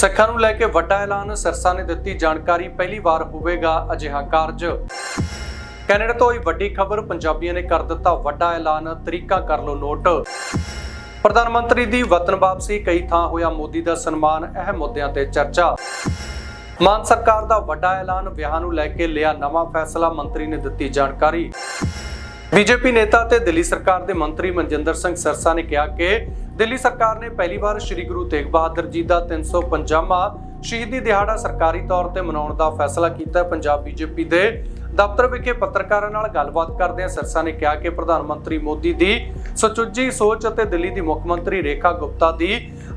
ਸਿੱਖਾਂ ਨੂੰ ਲੈ ਕੇ ਵੱਡਾ ਐਲਾਨ ਸਿਰਸਾ ਨੇ ਦਿੱਤੀ। ਜਾਣਕਾਰੀ ਪਹਿਲੀ ਵਾਰ ਹੋਵੇਗਾ ਅਜਿਹਾ ਕਾਰਜ। ਕੈਨੇਡਾ ਤੋਂ ਹੋਈ ਵੱਡੀ ਖਬਰ ਪੰਜਾਬੀਆਂ ਨੇ ਕਰ ਦਿੱਤਾ ਵੱਡਾ ਐਲਾਨ, ਤਰੀਕਾ ਕਰ ਲਓ ਨੋਟ। ਪ੍ਰਧਾਨ ਮੰਤਰੀ ਦੀ ਵਤਨ ਵਾਪਸੀ, ਕਈ ਥਾਂ ਹੋਇਆ ਮੋਦੀ ਦਾ ਸਨਮਾਨ, ਅਹਿਮ ਮੁੱਦਿਆਂ ਤੇ ਚਰਚਾ। ਮਾਨ ਸਰਕਾਰ ਦਾ ਵੱਡਾ ਐਲਾਨ, ਵਿਆਹ ਨੂੰ ਲੈ ਕੇ ਲਿਆ ਨਵਾਂ ਫੈਸਲਾ, ਮੰਤਰੀ ਨੇ ਦਿੱਤੀ ਜਾਣਕਾਰੀ। ਬੀਜੇਪੀ ਨੇਤਾ ਤੇ ਦਿੱਲੀ ਸਰਕਾਰ ਦੇ ਮੰਤਰੀ ਮਨਜਿੰਦਰ ਸਿੰਘ ਸਰਸਾ ਨੇ ਕਿਹਾ ਕਿ ਦਿੱਲੀ ਸਰਕਾਰ ਨੇ ਪਹਿਲੀ ਵਾਰ ਸ੍ਰੀ ਗੁਰੂ ਤੇਗ ਬਹਾਦਰ ਜੀ ਦਾ 350ਵਾਂ ਸ਼ਹੀਦੀ ਦਿਹਾੜਾ ਸਰਕਾਰੀ ਤੌਰ ਤੇ ਮਨਾਉਣ ਦਾ ਫੈਸਲਾ ਕੀਤਾ। ਪੰਜਾਬ ਬੀਜੇਪੀ ਦੇ ਦਫ਼ਤਰ ਵਿਖੇ ਪੱਤਰਕਾਰਾਂ ਨਾਲ ਗੱਲਬਾਤ ਕਰਦਿਆਂ ਸਰਸਾ ਨੇ ਕਿਹਾ ਕਿ ਪ੍ਰਧਾਨ ਮੰਤਰੀ ਮੋਦੀ ਦੀ ਸਚੁੱਜੀ ਸੋਚ ਅਤੇ ਦਿੱਲੀ ਦੀ ਮੁੱਖ ਮੰਤਰੀ ਰੇਖਾ ਗੁਪਤਾ ਦੀ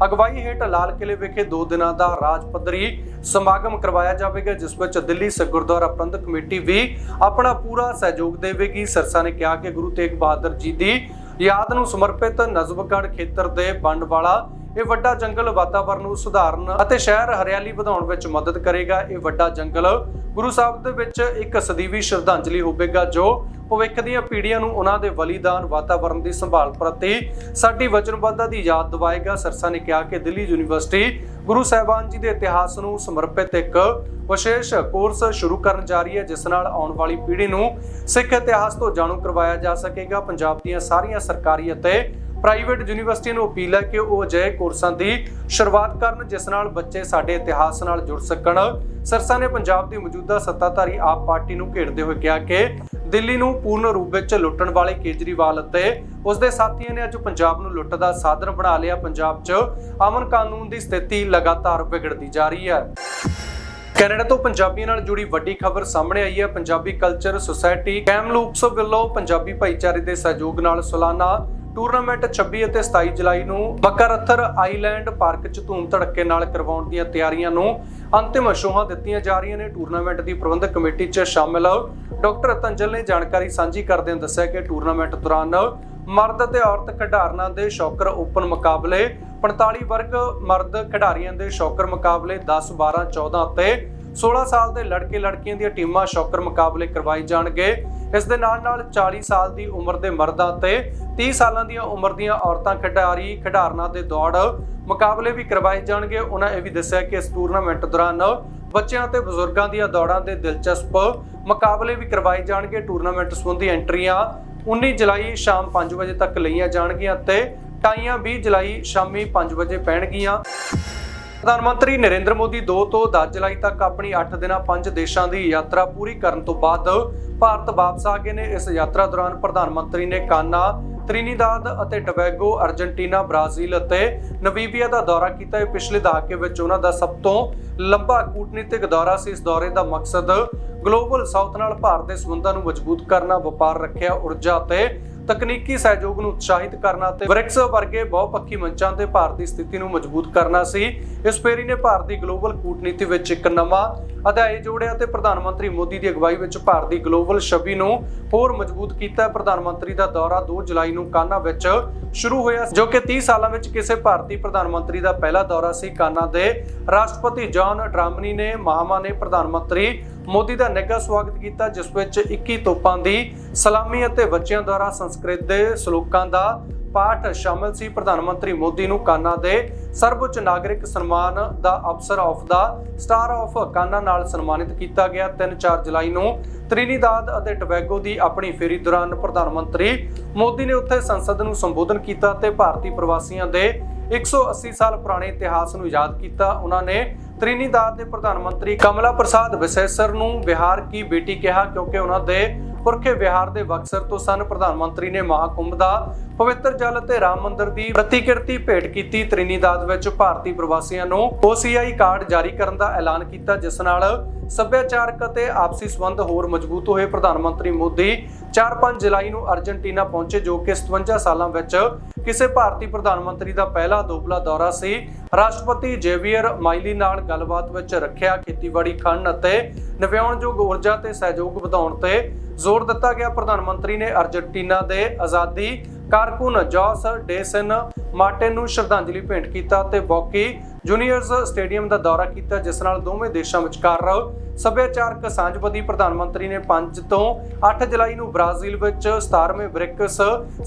ਅਗਵਾਈ ਹੇਠ ਲਾਲ ਕਿਲੇ ਵਿਖੇ ਦੋ ਦਿਨਾਂ ਦਾ ਰਾਜ ਪੱਧਰੀ ਸਮਾਗਮ ਕਰਵਾਇਆ ਜਾਵੇਗਾ, ਜਿਸ ਵਿੱਚ ਦਿੱਲੀ ਸਿੱਖ ਗੁਰਦੁਆਰਾ ਪ੍ਰਬੰਧਕ ਕਮੇਟੀ ਵੀ ਆਪਣਾ ਪੂਰਾ ਸਹਿਯੋਗ ਦੇਵੇਗੀ। ਸਰਸਾ ਨੇ ਕਿਹਾ ਕਿ ਗੁਰੂ ਤੇਗ ਬਹਾਦਰ ਜੀ ਦੀ ਯਾਦ ਨੂੰ ਸਮਰਪਿਤ ਨਜ਼ਬਗੜ ਖੇਤਰ ਦੇ ਬੰਡ ਵਾਲਾ ਇਹ ਵੱਡਾ ਜੰਗਲ ਵਾਤਾਵਰਣ ਨੂੰ ਸੁਧਾਰਨ ਅਤੇ ਸ਼ਹਿਰ ਹਰਿਆਲੀ ਵਧਾਉਣ ਵਿੱਚ ਮਦਦ ਕਰੇਗਾ। ਇਹ ਵੱਡਾ ਜੰਗਲ ਗੁਰੂ ਸਾਹਿਬ ਦੇ ਵਿੱਚ ਇੱਕ ਸਦੀਵੀ ਸ਼ਰਧਾਂਜਲੀ ਹੋਵੇਗਾ, ਜੋ ਭਵਿੱਖ ਦੀਆਂ ਪੀੜ੍ਹੀਆਂ ਨੂੰ ਉਹਨਾਂ ਦੇ ਬਲੀਦਾਨ ਵਾਤਾਵਰਣ ਦੀ ਸੰਭਾਲ ਪ੍ਰਤੀ ਸਾਡੀ ਵਚਨਬੱਧਤਾ ਦੀ ਯਾਦ ਦਿਵਾਏਗਾ। ਸਰਸਾ ਨੇ ਕਿਹਾ ਕਿ ਦਿੱਲੀ ਯੂਨੀਵਰਸਿਟੀ ਗੁਰੂ ਸਾਹਿਬਾਨ ਜੀ ਦੇ ਇਤਿਹਾਸ ਨੂੰ ਸਮਰਪਿਤ ਇੱਕ ਵਿਸ਼ੇਸ਼ ਕੋਰਸ ਸ਼ੁਰੂ ਕਰਨ ਜਾ ਰਹੀ ਹੈ, ਜਿਸ ਨਾਲ ਆਉਣ ਵਾਲੀ ਪੀੜ੍ਹੀ ਨੂੰ ਸਿੱਖ ਇਤਿਹਾਸ ਤੋਂ ਜਾਣੂ ਕਰਵਾਇਆ ਜਾ ਸਕੇਗਾ। ਪੰਜਾਬ ਦੀਆਂ ਸਾਰੀਆਂ ਸਰਕਾਰੀ ਅਤੇ ਪ੍ਰਾਈਵੇਟ ਯੂਨੀਵਰਸਿਟੀ ਨੂੰ ਅਪੀਲ ਹੈ ਕਿ ਉਹ ਅਜਿਹੇ ਕੋਰਸਾਂ ਦੀ ਸ਼ੁਰੂਆਤ ਕਰਨ, ਜਿਸ ਨਾਲ ਬੱਚੇ ਸਾਡੇ ਇਤਿਹਾਸ ਨਾਲ ਜੁੜ ਸਕਣ। ਸਰਸਾ ਨੇ ਪੰਜਾਬ ਦੀ ਮੌਜੂਦਾ ਸੱਤਾਧਾਰੀ ਆਪ ਪਾਰਟੀ ਨੂੰ ਘੇਰਦੇ ਹੋਏ ਕਿਹਾ ਕਿ ਦਿੱਲੀ ਨੂੰ ਪੂਰਨ ਰੂਪ ਵਿੱਚ ਲੁੱਟਣ ਵਾਲੇ ਕੇਜਰੀਵਾਲ ਅਤੇ ਉਸ ਦੇ ਸਾਥੀਆਂ ਨੇ ਅੱਜ ਪੰਜਾਬ ਨੂੰ ਲੁੱਟ ਦਾ ਸਾਧਨ ਬਣਾ ਲਿਆ। ਪੰਜਾਬ 'ਚ ਅਮਨ ਕਾਨੂੰਨ ਦੀ ਸਥਿਤੀ ਲਗਾਤਾਰ ਵਿਗੜਦੀ ਜਾ ਰਹੀ ਹੈ। ਕੈਨੇਡਾ ਤੋਂ ਪੰਜਾਬੀਆਂ ਨਾਲ ਜੁੜੀ ਵੱਡੀ ਖਬਰ ਸਾਹਮਣੇ ਆਈ ਹੈ। ਪੰਜਾਬੀ ਕਲਚਰ ਸੁਸਾਇਟੀ ਕੈਮਲੂਪਸ ਵੱਲੋਂ ਪੰਜਾਬੀ ਭਾਈਚਾਰੇ ਦੇ ਸਹਿਯੋਗ ਨਾਲ ਸਾਲਾਨਾ ਟੂਰਨਾਮੈਂਟ 26 ਅਤੇ 27 ਜੁਲਾਈ ਨੂੰ ਬੱਕਰਥਰ ਆਈਲੈਂਡ ਪਾਰਕ 'ਚ ਧੂਮ ਧੜੱਕੇ ਨਾਲ ਕਰਵਾਉਣ ਦੀਆਂ ਤਿਆਰੀਆਂ ਨੂੰ ਅੰਤਿਮ ਅਸ਼ੋਹਾਂ ਦਿੱਤੀਆਂ ਜਾ ਰਹੀਆਂ ਨੇ। ਟੂਰਨਾਮੈਂਟ ਦੀ ਪ੍ਰਬੰਧਕ ਕਮੇਟੀ 'ਚ ਸ਼ਾਮਲ ਡਾਕਟਰ ਤੰਜਲ ਨੇ ਜਾਣਕਾਰੀ ਸਾਂਝੀ ਕਰਦਿਆਂ ਦੱਸਿਆ ਕਿ ਟੂਰਨਾਮੈਂਟ ਦੌਰਾਨ ਮਰਦ ਅਤੇ ਔਰਤ ਖਿਡਾਰਨਾਂ ਦੇ ਸ਼ੌਕਰ ਓਪਨ ਮੁਕਾਬਲੇ 45 ਵਰਗ ਮਰਦ ਖਿਡਾਰੀਆਂ ਦੇ ਸ਼ੌਕਰ ਮੁਕਾਬਲੇ 10 12 14 ਅਤੇ 16 ਸਾਲ ਦੇ ਲੜਕੇ ਲੜਕੀਆਂ ਦੀਆਂ ਟੀਮਾਂ ਸ਼ੌਕਰ ਮੁਕਾਬਲੇ ਕਰਵਾਏ ਜਾਣਗੇ। ਇਸ ਦੇ ਨਾਲ ਨਾਲ 40 ਸਾਲ ਦੀ ਉਮਰ ਦੇ ਮਰਦਾਂ ਤੇ 30 ਸਾਲਾਂ ਦੀਆਂ ਉਮਰ ਦੀਆਂ ਔਰਤਾਂ ਖਿਡਾਰੀ ਖਿਡਾਰਨਾਂ ਦੇ ਦੌੜ ਮੁਕਾਬਲੇ ਵੀ ਕਰਵਾਏ ਜਾਣਗੇ। ਉਹਨਾਂ ਇਹ ਵੀ ਦੱਸਿਆ ਕਿ ਇਸ ਟੂਰਨਾਮੈਂਟ ਦੌਰਾਨ ਬੱਚਿਆਂ ਤੇ ਬਜ਼ੁਰਗਾਂ ਦੀਆਂ ਦੌੜਾਂ ਦੇ ਦਿਲਚਸਪ ਮੁਕਾਬਲੇ ਵੀ ਕਰਵਾਏ ਜਾਣਗੇ। ਟੂਰਨਾਮੈਂਟ ਸੰਬੰਧੀ ਐਂਟਰੀਆਂ 19 ਜੁਲਾਈ ਸ਼ਾਮ 5 ਵਜੇ ਤੱਕ ਲਈਆਂ ਜਾਣਗੀਆਂ ਤੇ ਟਾਈਆਂ 20 ਜੁਲਾਈ ਸ਼ਾਮੀ 5 ਵਜੇ ਪੈਣਗੀਆਂ। ਪ੍ਰਧਾਨ ਮੰਤਰੀ ਨਰਿੰਦਰ ਮੋਦੀ 2 ਤੋਂ 10 ਜੁਲਾਈ ਤੱਕ ਆਪਣੀ 8 ਦਿਨਾਂ 5 ਦੇਸ਼ਾਂ ਦੀ ਯਾਤਰਾ ਪੂਰੀ ਕਰਨ ਤੋਂ ਬਾਅਦ ਭਾਰਤ ਵਾਪਸ ਆ ਗਏ ਨੇ। ਇਸ ਯਾਤਰਾ ਦੌਰਾਨ ਪ੍ਰਧਾਨ ਮੰਤਰੀ ਨੇ ਕਾਨਾ, ਤ੍ਰਿਨੀਦਾਦ ਅਤੇ ਟਬੈਗੋ ਅਰਜنٹੀਨਾ ਬ੍ਰਾਜ਼ੀਲ ਅਤੇ ਨਮੀਬੀਆ ਦਾ ਦੌਰਾ ਕੀਤਾ। ਇਹ ਪਿਛਲੇ ਦਹਾਕੇ ਵਿੱਚ ਉਹਨਾਂ ਦਾ ਸਭ ਤੋਂ ਲੰਬਾ ਕੂਟਨੀਤਿਕ ਦੌਰਾ ਸੀ। ਇਸ ਦੌਰੇ ਦਾ ਮਕਸਦ ਗਲੋਬਲ ਸਾਊਥ ਨਾਲ ਭਾਰਤ ਦੇ ਸੰਬੰਧਾਂ ਨੂੰ ਮਜ਼ਬੂਤ ਕਰਨਾ, ਵਪਾਰ ਰੱਖਿਆ, ਊਰਜਾ ਅਤੇ ਤਕਨੀਕੀ ਸਹਿਯੋਗ ਨੂੰ ਉਤਸ਼ਾਹਿਤ ਕਰਨਾ ਤੇ ਬ੍ਰਿਕਸ ਵਰਗੇ ਬਹੁਪੱਖੀ ਮੰਚਾਂ ਤੇ ਭਾਰਤ ਦੀ ਸਥਿਤੀ ਨੂੰ ਮਜ਼ਬੂਤ ਕਰਨਾ ਸੀ। ਇਸ ਫੇਰੀ ਨੇ ਭਾਰਤ ਦੀ ਗਲੋਬਲ ਕੂਟਨੀਤੀ ਵਿੱਚ ਇੱਕ ਨਵਾਂ ਅਧਿਆਇ ਜੋੜਿਆ ਤੇ ਪ੍ਰਧਾਨ ਮੰਤਰੀ ਮੋਦੀ ਦੀ ਅਗਵਾਈ ਵਿੱਚ ਭਾਰਤ ਦੀ ਗਲੋਬਲ ਛਵੀ ਨੂੰ ਹੋਰ ਮਜ਼ਬੂਤ ਕੀਤਾ। ਪ੍ਰਧਾਨ ਮੰਤਰੀ ਦਾ ਦੌਰਾ 2 ਜੁਲਾਈ ਨੂੰ ਕਾਨਾ ਵਿੱਚ ਸ਼ੁਰੂ ਹੋਇਆ ਜੋ ਕਿ 30 ਸਾਲਾਂ ਵਿੱਚ ਕਿਸੇ ਭਾਰਤੀ ਪ੍ਰਧਾਨ ਮੰਤਰੀ ਦਾ ਪਹਿਲਾ ਦੌਰਾ ਸੀ। ਕਾਨਾ ਦੇ ਰਾਸ਼ਟਰਪਤੀ ਜੌਨ ਡਰਾਮਨੀ ਨੇ, ਮਹਾਮਾ ਨੇ ਪ੍ਰਧਾਨ ਮੰਤਰੀ ਮੋਦੀ ਦਾ ਨਿੱਘਾ ਸਵਾਗਤ ਕੀਤਾ, ਜਿਸ ਵਿੱਚ 21 ਤੋਪਾਂ ਦੀ ਸਲਾਮੀ ਅਤੇ ਬੱਚਿਆਂ ਦੁਆਰਾ ਸੰਸਕ੍ਰਿਤ ਦੇ ਸ਼ਲੋਕਾਂ ਦਾ ਪਾਠ ਸ਼ਾਮਲ ਸੀ। ਪ੍ਰਧਾਨ ਮੰਤਰੀ ਮੋਦੀ ਨੂੰ ਕਾਨਾ ਦੇ ਸਰਵਉੱਚ ਨਾਗਰਿਕ ਸਨਮਾਨ ਦਾ officer of the star of Ghana ਨਾਲ ਸਨਮਾਨਿਤ ਕੀਤਾ ਗਿਆ। 3-4 ਜੁਲਾਈ ਨੂੰ ਤ੍ਰਿਨੀਦਾਦ ਅਤੇ ਟਬੈਗੋ ਦੀ ਆਪਣੀ ਫੇਰੀ ਦੌਰਾਨ ਪ੍ਰਧਾਨ ਮੰਤਰੀ ਮੋਦੀ ਨੇ ਉੱਥੇ ਸੰਸਦ ਨੂੰ ਸੰਬੋਧਨ ਕੀਤਾ ਤੇ ਭਾਰਤੀ ਪ੍ਰਵਾਸੀਆਂ ਦੇ 180 ਸਾਲ ਪੁਰਾਣੇ ਇਤਿਹਾਸ ਨੂੰ ਯਾਦ ਕੀਤਾ। ਉਹਨਾਂ ਨੇ ਤ੍ਰਿਨੀਦਾਦ ਦੇ ਪ੍ਰਧਾਨ ਮੰਤਰੀ ਕਮਲਾ ਪ੍ਰਸਾਦ ਵਿਸੇਸਰ ਨੂੰ ਬਿਹਾਰ ਕੀ ਬੇਟੀ ਕਿਹਾ ਕਿਉਂਕਿ ਉਹਨਾਂ ਦੇ ਪੁਰਖੇ ਬਿਹਾਰ ਦੇ ਬਕਸਰ ਤੋਂ ਸਨ। ਪ੍ਰਧਾਨ ਮੰਤਰੀ ਨੇ ਮਹਾਕੁੰਭ ਦਾ ਪਵਿੱਤਰ ਜਲ ਅਤੇ ਰਾਮ ਮੰਦਿਰ ਦੀ ਪ੍ਰਤੀਕਿਰਤੀ ਭੇਟ ਕੀਤੀ। ਤ੍ਰਿਨੀਦਾਦ ਵਿੱਚ ਭਾਰਤੀ ਪ੍ਰਵਾਸੀਆਂ ਨੂੰ OCI ਕਾਰਡ ਜਾਰੀ ਕਰਨ ਦਾ ਐਲਾਨ ਕੀਤਾ, ਜਿਸ ਨਾਲ ਸੱਭਿਆਚਾਰਕ ਅਤੇ ਆਪਸੀ ਸੰਬੰਧ ਹੋਰ ਮਜ਼ਬੂਤ ਹੋਏ। ਪ੍ਰਧਾਨ ਮੰਤਰੀ ਮੋਦੀ 4-5 ਜੁਲਾਈ ਨੂੰ ਅਰਜਨਟੀਨਾ ਪਹੁੰਚੇ ਜੋ ਕਿ 57 ਸਾਲਾਂ ਵਿੱਚ ਕਿਸੇ ਭਾਰਤੀ ਪ੍ਰਧਾਨ ਮੰਤਰੀ ਦਾ ਪਹਿਲਾ ਦੋਪਲਾ ਦੌਰਾ ਸੀ। ਰਾਸ਼ਟਰਪਤੀ ਜੇਵੀਅਰ ਮਾਈਲੀ ਨਾਲ ਗੱਲਬਾਤ ਵਿੱਚ ਰੱਖਿਆ ਖੇਤੀਬਾੜੀ ਖੰਡ ਅਤੇ ਨਵਿਆਉਣਯੋਗ ਊਰਜਾ ਤੇ ਸਹਿਯੋਗ ਵਧਾਉਣ ਤੇ ਜ਼ੋਰ ਦਿੱਤਾ ਗਿਆ। ਪ੍ਰਧਾਨ ਮੰਤਰੀ ਨੇ ਅਰਜਨਟੀਨਾ ਦੇ ਆਜ਼ਾਦੀ ਕਾਰਕੁਨ ਜੋਸ ਡੇਸਨ ਮਾਰਟਿਨ ਨੂੰ ਸ਼ਰਧਾਂਜਲੀ ਭੇਂਟ ਕੀਤਾ ਤੇ ਬੌਕੀ ਜੂਨੀਅਰਸ ਸਟੇਡੀਅਮ ਦਾ ਦੌਰਾ ਕੀਤਾ, ਜਿਸ ਨਾਲ ਦੋਵੇਂ ਦੇਸ਼ਾਂ ਵਿਚਕਾਰ ਸੱਭਿਆਚਾਰਕ ਸਾਂਝ ਵਧੀ। ਪ੍ਰਧਾਨ ਮੰਤਰੀ ਨੇ 5 ਤੋਂ 8 ਜੁਲਾਈ ਨੂੰ ਬ੍ਰਾਜ਼ੀਲ ਵਿੱਚ 17ਵੇਂ ਬ੍ਰਿਕਸ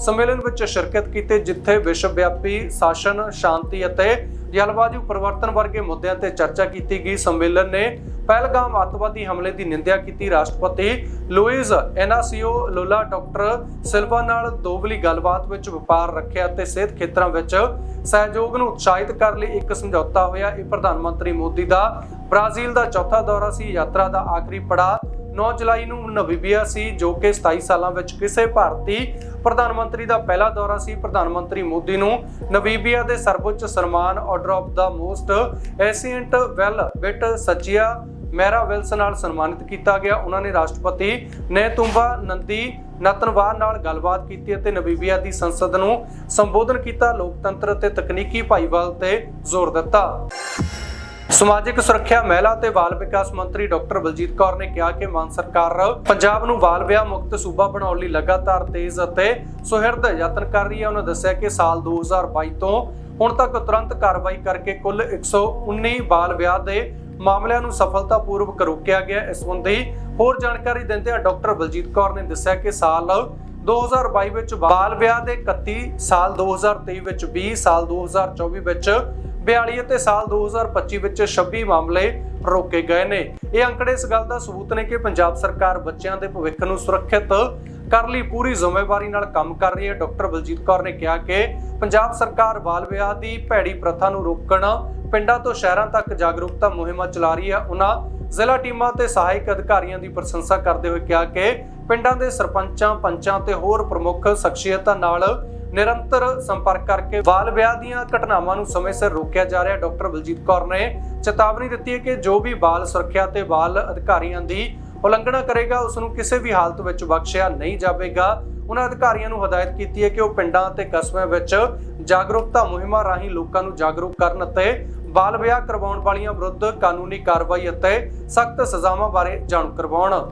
ਸੰਮੇਲਨ ਵਿੱਚ ਸ਼ਿਰਕਤ ਕੀਤੀ, ਜਿੱਥੇ ਵਿਸ਼ਵ ਵਿਆਪੀ ਸ਼ਾਸਨ, ਸ਼ਾਂਤੀ ਅਤੇ ਜਲਵਾਯੂ ਪਰਿਵਰਤਨ ਵਰਗੇ ਮੁੱਦਿਆਂ ਤੇ ਚਰਚਾ ਕੀਤੀ ਗਈ। ਸੰਮੇਲਨ ਨੇ ਪਹਿਲਗਾਮ ਅੱਤਵਾਦੀ ਹਮਲੇ ਦੀ ਨਿੰਦਿਆ ਕੀਤੀ। ਰਾਸ਼ਟਰਪਤੀ ਲੂਇਜ਼ ਐਨਾਸੀਓ ਲੋਲਾ ਡਾਕਟਰ ਸਿਲਵਾ ਨਾਲ ਦੋਬਲੀ ਗੱਲਬਾਤ ਵਿੱਚ ਵਪਾਰ ਰੱਖਿਆ ਅਤੇ ਸਿਹਤ ਖੇਤਰਾਂ ਵਿੱਚ ਸਹਿਯੋਗ ਨੂੰ ਉਤਸ਼ਾਹਿਤ ਕਰਨ ਲਈ ਇੱਕ ਸਮਝੌਤਾ ਹੋਇਆ। ਇਹ ਪ੍ਰਧਾਨ ਮੰਤਰੀ ਮੋਦੀ ਦਾ ਬ੍ਰਾਜ਼ੀਲ ਦਾ ਚੌਥਾ ਦੌਰਾ ਸੀ। ਯਾਤਰਾ ਦਾ ਆਖਰੀ ਪੜਾਅ 9 ਜੁਲਾਈ ਨੂੰ ਨਵੀਬੀਆ ਸੀ, ਜੋ ਕਿ 27 ਸਾਲਾਂ ਵਿੱਚ ਕਿਸੇ ਭਾਰਤੀ ਪ੍ਰਧਾਨ ਮੰਤਰੀ ਦਾ ਪਹਿਲਾ ਦੌਰਾ ਸੀ। ਪ੍ਰਧਾਨ ਮੰਤਰੀ ਮੋਦੀ ਨੂੰ ਨਵੀਬੀਆ ਦੇ ਸਰਵਉੱਚ ਸਨਮਾਨ order of the most ancient Welwitschia mirabilis ਨਾਲ ਸਨਮਾਨਿਤ ਕੀਤਾ ਗਿਆ। ਉਹਨਾਂ ਨੇ ਰਾਸ਼ਟਰਪਤੀ ਨੇਤੁੰਬਾ ਨੰਦੀ ਨਤਨਵਾਰ ਨਾਲ ਗੱਲਬਾਤ ਕੀਤੀ ਅਤੇ ਨਵੀਬੀਆ ਦੀ ਸੰਸਦ ਨੂੰ ਸੰਬੋਧਨ ਕੀਤਾ। ਲੋਕਤੰਤਰ ਅਤੇ ਤਕਨੀਕੀ ਭਾਈਵਾਲ ਤੇ ਜ਼ੋਰ ਦਿੱਤਾ। ਸਮਾਜਿਕ ਸੁਰੱਖਿਆ ਮਹਿਲਾ ਤੇ ਬਾਲ ਵਿਕਾਸ ਮੰਤਰੀ ਡਾਕਟਰ ਬਲਜੀਤ ਕੌਰ ਨੇ ਕਿਹਾ ਕਿ ਮਾਨ ਸਰਕਾਰ ਪੰਜਾਬ ਨੂੰ ਬਾਲ ਵਿਆਹ ਮੁਕਤ ਸੂਬਾ ਬਣਾਉਣ ਲਈ ਲਗਾਤਾਰ ਤੇਜ਼ ਅਤੇ ਸੁਹਿਰਦ ਯਤਨ ਕਰ ਰਹੀ ਹੈ। ਉਹਨਾਂ ਦੱਸਿਆ ਕਿ ਸਾਲ 2022 ਤੋਂ ਹੁਣ ਤੱਕ ਤੁਰੰਤ ਕਾਰਵਾਈ ਕਰਕੇ ਕੁੱਲ 119 ਬਾਲ ਵਿਆਹ ਦੇ ਮਾਮਲਿਆਂ ਨੂੰ ਸਫਲਤਾਪੂਰਵਕ ਰੋਕਿਆ ਗਿਆ। ਇਸ ਸੰਬੰਧੀ ਹੋਰ ਜਾਣਕਾਰੀ ਦਿੰਦਿਆਂ ਡਾਕਟਰ ਬਲਜੀਤ ਕੌਰ ਨੇ ਦੱਸਿਆ ਕਿ ਸਾਲ 2022 ਵਿੱਚ ਬਾਲ ਵਿਆਹ ਦੇ 31 ਸਾਲ 2023 ਵਿੱਚ 20 ਸਾਲ 2024 ਵਿੱਚ 42 ਅਤੇ ਸਾਲ 2025 ਵਿੱਚ 26 ਮਾਮਲੇ ਰੋਕੇ ਗਏ ਨੇ। ਇਹ ਅੰਕੜੇ ਇਸ ਗੱਲ ਦਾ ਸਬੂਤ ਨੇ ਕਿ ਪੰਜਾਬ ਸਰਕਾਰ ਬੱਚਿਆਂ ਦੇ ਭਵਿੱਖ ਨੂੰ ਸੁਰੱਖਿਅਤ ਕਰਨ ਲਈ, ਪੂਰੀ ਜ਼ਿੰਮੇਵਾਰੀ ਨਾਲ ਕੰਮ ਕਰ ਰਹੀ ਹੈ। ਡਾਕਟਰ ਬਲਜੀਤ ਕੌਰ ਨੇ ਕਿਹਾ ਕਿ ਪੰਜਾਬ ਸਰਕਾਰ ਬਾਲ ਵਿਆਹ ਦੀ ਭੈੜੀ ਪ੍ਰਥਾ ਨੂੰ ਰੋਕਣ, ਪਿੰਡਾਂ ਤੋਂ ਸ਼ਹਿਰਾਂ ਤੱਕ ਜਾਗਰੂਕਤਾ ਮੁਹਿੰਮਾਂ ਚਲਾ ਰਹੀ ਹੈ। ਉਹਨਾਂ ਜ਼ਿਲ੍ਹਾ ਟੀਮਾਂ ਤੇ ਸਹਾਇਕ ਅਧਿਕਾਰੀਆਂ ਦੀ ਪ੍ਰਸ਼ੰਸਾ ਕਰਦੇ ਹੋਏ ਕਿਹਾ ਕਿ ਪਿੰਡਾਂ ਦੇ ਸਰਪੰਚਾਂ, ਪੰਚਾਂ ਤੇ ਹੋਰ ਪ੍ਰਮੁੱਖ ਸ਼ਖਸੀਅਤਾਂ ਨਾਲ ਨਿਰੰਤਰ ਸੰਪਰਕ ਕਰਕੇ ਬਾਲ ਵਿਆਹ ਦੀਆਂ ਘਟਨਾਵਾਂ ਨੂੰ ਸਮੇਂ ਸਿਰ ਰੋਕਿਆ ਜਾ ਰਿਹਾ ਡਾਕਟਰ ਬਲਜੀਤ ਕੌਰ ਨੇ ਚੇਤਾਵਨੀ ਦਿੱਤੀ ਹੈ ਕਿ ਜੋ ਵੀ ਬਾਲ ਸੁਰੱਖਿਆ ਤੇ ਬਾਲ ਅਧਿਕਾਰੀਆਂ ਦੀ ਉਲੰਘਣਾ ਕਰੇਗਾ, ਉਸ ਨੂੰ ਕਿਸੇ ਵੀ ਹਾਲਤ ਵਿੱਚ ਬਖਸ਼ਿਆ ਨਹੀਂ ਜਾਵੇਗਾ। ਉਹਨਾਂ ਅਧਿਕਾਰੀਆਂ ਨੂੰ ਹਦਾਇਤ ਕੀਤੀ ਹੈ ਕਿ ਉਹ ਪਿੰਡਾਂ ਅਤੇ ਕਸਬਿਆਂ ਵਿੱਚ ਜਾਗਰੂਕਤਾ ਮੁਹਿੰਮਾਂ ਰਾਹੀਂ ਲੋਕਾਂ ਨੂੰ ਜਾਗਰੂਕ ਕਰਨ ਅਤੇ ਬਾਲ ਵਿਆਹ ਕਰਵਾਉਣ ਵਾਲੀਆਂ ਵਿਰੁੱਧ ਕਾਨੂੰਨੀ ਕਾਰਵਾਈ ਅਤੇ ਸਖਤ ਸਜ਼ਾਵਾਂ ਬਾਰੇ ਜਾਣੂ ਕਰਵਾਉਣ।